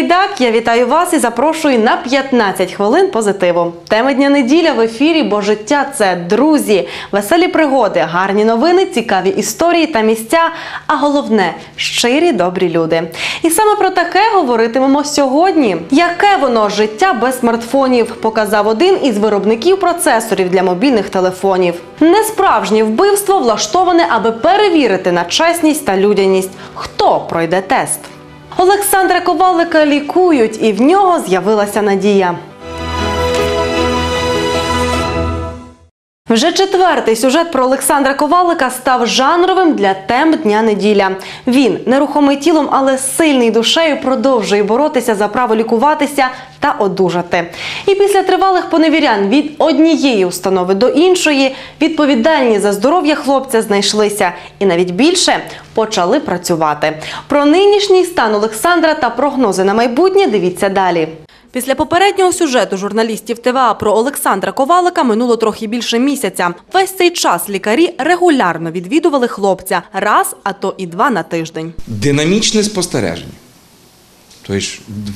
студії Я вітаю вас і запрошую на 15 хвилин позитиву. Тема дня неділя в ефірі, бо життя це друзі, веселі пригоди, гарні новини, цікаві історії та місця. А головне щирі добрі люди. І саме про таке говоритимемо сьогодні. Яке воно життя без смартфонів? Показав один із виробників процесорів для мобільних телефонів. Несправжнє вбивство влаштоване, аби перевірити на чесність та людяність. Хто пройде тест? Олександра Ковалика лікують, і в нього з'явилася надія. Вже четвертий сюжет про Олександра Ковалика став жанровим для тем дня неділя. Він нерухомий тілом, але сильний душею продовжує боротися за право лікуватися та одужати. І після тривалих поневірян від однієї установи до іншої відповідальні за здоров'я хлопця знайшлися і навіть більше почали працювати. Про нинішній стан Олександра та прогнози на майбутнє дивіться далі. Після попереднього сюжету журналістів ТВА про Олександра Ковалика минуло трохи більше місяця. Весь цей час лікарі регулярно відвідували хлопця раз, а то і два на тиждень. Динамічне спостереження. Тобто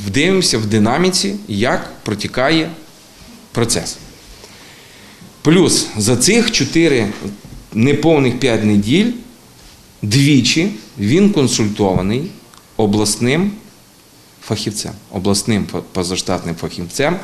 дивимося в динаміці, як протікає процес. Плюс за цих 4 неповних 5 неділь двічі він консультований обласним фахівцем, обласним позаштатним фахівцем,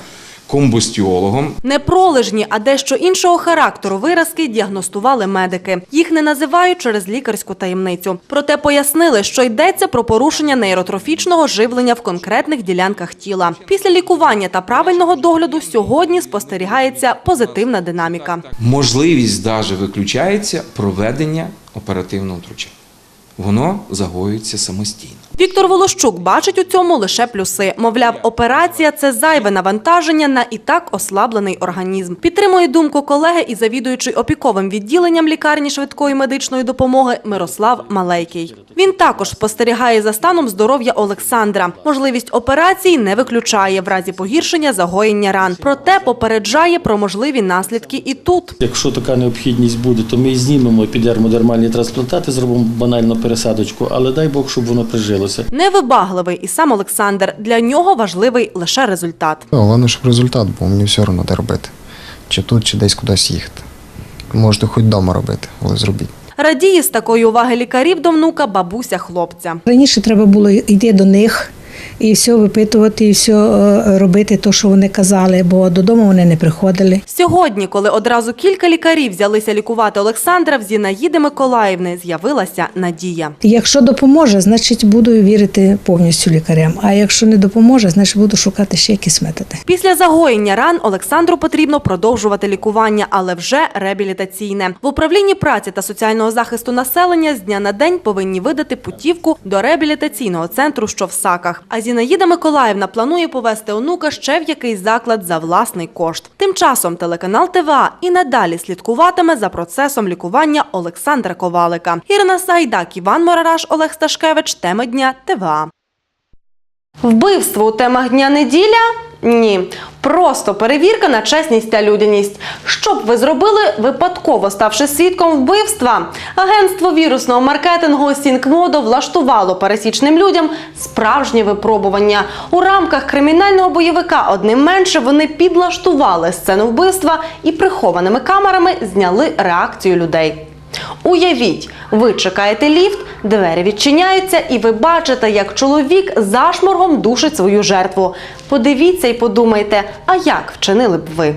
комбустіологом, Не пролежні, а дещо іншого характеру виразки діагностували медики. Їх не називають через лікарську таємницю. Проте пояснили, що йдеться про порушення нейротрофічного живлення в конкретних ділянках тіла. Після лікування та правильного догляду сьогодні спостерігається позитивна динаміка. можливість навіть виключається проведення оперативного втручання. Воно загоюється самостійно. Віктор Волощук бачить у цьому лише плюси. Мовляв, операція це зайве навантаження на і так ослаблений організм. Підтримує думку колеги і завідуючий опіковим відділенням лікарні швидкої медичної допомоги Мирослав Малейкий. Він також спостерігає за станом здоров'я Олександра. Можливість операції не виключає в разі погіршення загоєння ран. Проте попереджає про можливі наслідки і тут. Якщо така необхідність буде, то ми знімемо епідермодермальні трансплантати, зробимо банальну пересадочку, але дай Бог, щоб воно прижилося. Невибагливий і сам Олександр. Для нього важливий лише результат. Головне, щоб результат був, мені все одно де робити. Чи тут, чи десь кудись їхати. Можете хоч вдома робити, але зробіть. Радіє з такої уваги лікарів до внука бабуся хлопця. Раніше треба було йти до них і все випитувати, і все робити, те, що вони казали, бо додому вони не приходили. Сьогодні, коли одразу кілька лікарів взялися лікувати Олександра, в Зінаїди Миколаївни з'явилася надія. Якщо допоможе, значить буду вірити повністю лікарям. А якщо не допоможе, значить буду шукати ще якісь методи. Після загоєння ран Олександру потрібно продовжувати лікування, але вже реабілітаційне. В управлінні праці та соціального захисту населення з дня на день повинні видати путівку до реабілітаційного центру, що в Саках. А Зінаїда Миколаївна планує повести онука ще в якийсь заклад за власний кошт. Тим часом телеканал ТВА і надалі слідкуватиме за процесом лікування Олександра Ковалика. Ірина Сайдак, Іван Морараш, Олег Сташкевич. Тема дня ТВА. Вбивство у темах дня неділя? Ні. Просто перевірка на чесність та людяність. Що б ви зробили, випадково ставши свідком вбивства? Агентство вірусного маркетингу Сінкмодо влаштувало пересічним людям справжнє випробування. У рамках кримінального бойовика одним менше вони підлаштували сцену вбивства і прихованими камерами зняли реакцію людей. Уявіть, ви чекаєте ліфт, двері відчиняються, і ви бачите, як чоловік зашморгом душить свою жертву. Подивіться і подумайте, а як вчинили б ви?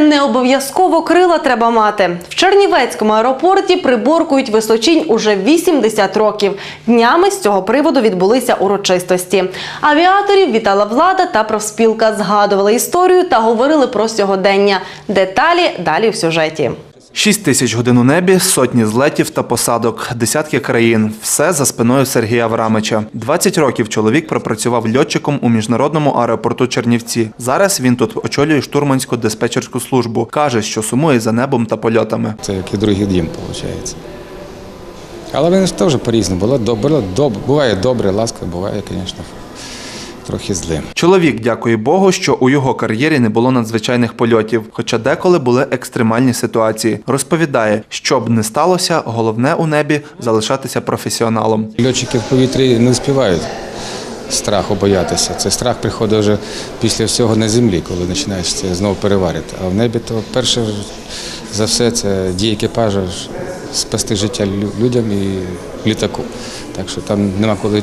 Не обов'язково крила треба мати. В Чернівецькому аеропорті приборкують височінь уже 80 років. Днями з цього приводу відбулися урочистості. Авіаторів вітала влада та профспілка. Згадували історію та говорили про сьогодення. Деталі далі в сюжеті. Шість тисяч годин у небі, сотні злетів та посадок, десятки країн. Все за спиною Сергія Аврамича. 20 років чоловік пропрацював льотчиком у міжнародному аеропорту Чернівці. Зараз він тут очолює штурманську диспетчерську службу. каже, що сумує за небом та польотами. Це як і другий дім, виходить. Але він теж по-різному. Було буває добре, ласка, буває, звісно, трохи злим. Чоловік дякує Богу, що у його кар'єрі не було надзвичайних польотів, хоча деколи були екстремальні ситуації. Розповідає, що б не сталося, головне у небі залишатися професіоналом. Льотчики в повітрі не співають страху боятися. Це страх приходить вже після всього на землі, коли починаєш це знову переварити. А в небі то перше за все це дії екіпажа спасти життя людям і літаку. Так що там нема коли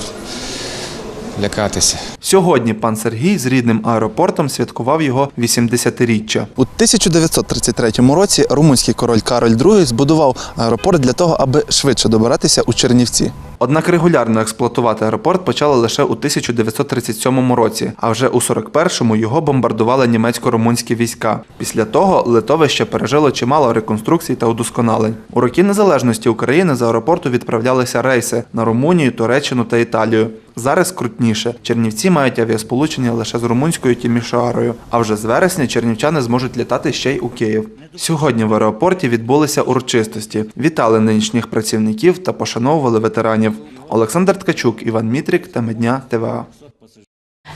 лякатися. Сьогодні пан Сергій з рідним аеропортом святкував його 80-річчя. У 1933 році румунський король Кароль II збудував аеропорт для того, аби швидше добиратися у Чернівці. Однак регулярно експлуатувати аеропорт почали лише у 1937 році, а вже у 41-му його бомбардували німецько-румунські війська. Після того литовище пережило чимало реконструкцій та удосконалень. У роки незалежності України з аеропорту відправлялися рейси на Румунію, Туреччину та Італію. Зараз крутніше. Чернівці мають авіасполучення лише з румунською Тімішоарою, а вже з вересня чернівчани зможуть літати ще й у Київ. Сьогодні в аеропорті відбулися урочистості. Вітали нинішніх працівників та пошановували ветеранів. Олександр Ткачук, Іван Мітрік та Медня ТВА.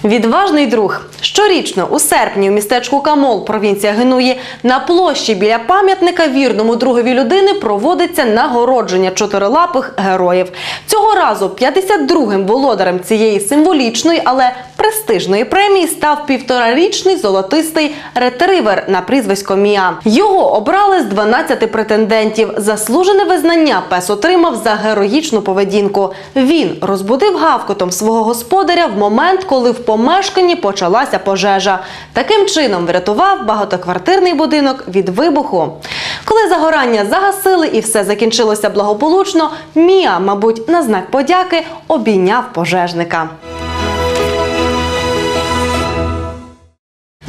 Відважний друг. Щорічно у серпні у містечку Камол, провінція Генуї, на площі біля пам'ятника вірному другові людини проводиться нагородження чотирилапих героїв. Цього разу 52-м володарем цієї символічної, але престижної премії став півторарічний золотистий ретривер на прізвисько Міа. Його обрали з 12 претендентів. Заслужене визнання пес отримав за героїчну поведінку. Він розбудив гавкотом свого господаря в момент, коли в помешканні почалася пожежа. Таким чином врятував багатоквартирний будинок від вибуху. Коли загорання загасили і все закінчилося благополучно, Міа, мабуть, на знак подяки обійняв пожежника.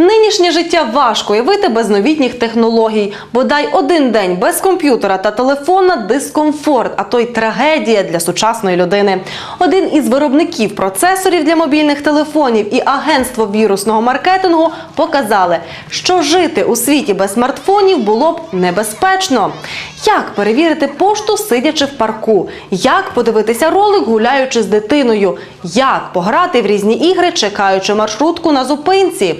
Нинішнє життя важко уявити без новітніх технологій. Бодай один день без комп'ютера та телефона дискомфорт, а то й трагедія для сучасної людини. Один із виробників процесорів для мобільних телефонів і агентство вірусного маркетингу показали, що жити у світі без смартфонів було б небезпечно. Як перевірити пошту, сидячи в парку? Як подивитися ролик, гуляючи з дитиною? Як пограти в різні ігри, чекаючи маршрутку на зупинці?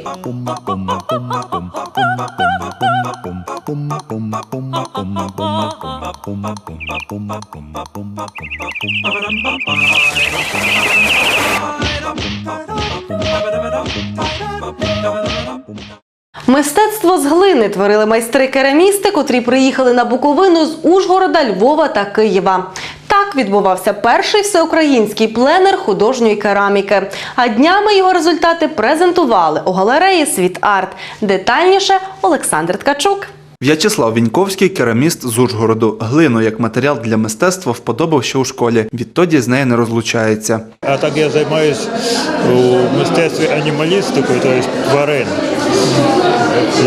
Мистецтво з глини творили майстри керамісти, котрі приїхали на Буковину з Ужгорода, Львова та Києва. Так відбувався перший всеукраїнський пленер художньої кераміки. А днями його результати презентували у галереї Світ Арт. Детальніше Олександр Ткачук. В'ячеслав Віньковський, кераміст з Ужгороду. Глину як матеріал для мистецтва вподобав ще у школі. Відтоді з нею не розлучається. А так я займаюся у мистецтві анімалістикою, тобто тварин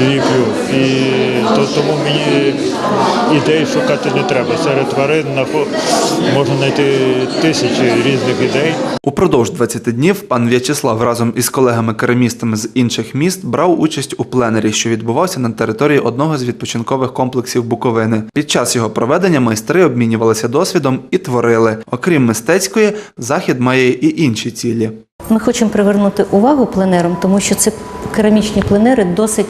ліплю. І то, тому мені ідей шукати не треба. Серед тварин можна знайти тисячі різних ідей. Упродовж 20 днів пан В'ячеслав разом із колегами-керамістами з інших міст брав участь у пленері, що відбувався на території одного з відпочинкових комплексів Буковини. Під час його проведення майстри обмінювалися досвідом і творили. Окрім мистецької, захід має і інші цілі. Ми хочемо привернути увагу пленерам, тому що це керамічні пленери досить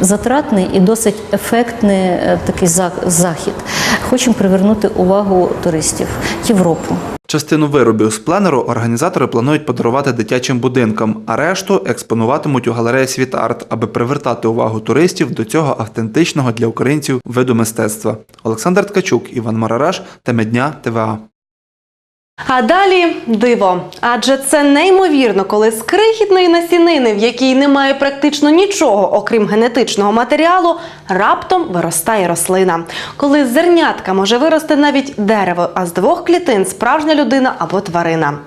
затратний і досить ефектний е, такий захід. Хочемо привернути увагу туристів Європу. Частину виробів з пленеру організатори планують подарувати дитячим будинкам, а решту експонуватимуть у галереї Світарт, аби привертати увагу туристів до цього автентичного для українців виду мистецтва. Олександр Ткачук, Іван Марараш, Темедня, ТВА. А далі диво. Адже це неймовірно, коли з крихітної насінини, в якій немає практично нічого, окрім генетичного матеріалу, раптом виростає рослина. Коли з зернятка може вирости навіть дерево, а з двох клітин справжня людина або тварина.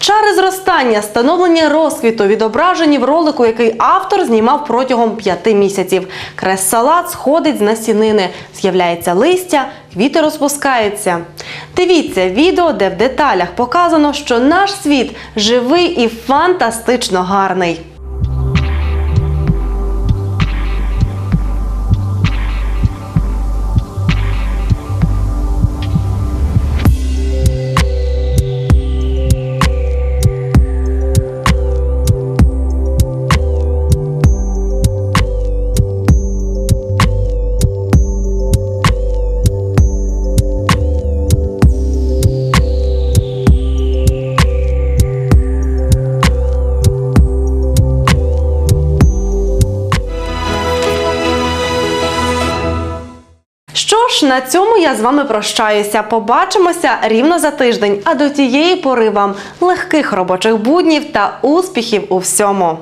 Чари зростання, встановлення розквіту відображені в ролику, який автор знімав протягом п'яти місяців. Крес-салат сходить з насінини, з'являється листя, квіти розпускаються. Дивіться відео, де в деталях показано, що наш світ живий і фантастично гарний. Ж, на цьому я з вами прощаюся. Побачимося рівно за тиждень. А до тієї пори вам легких робочих буднів та успіхів у всьому.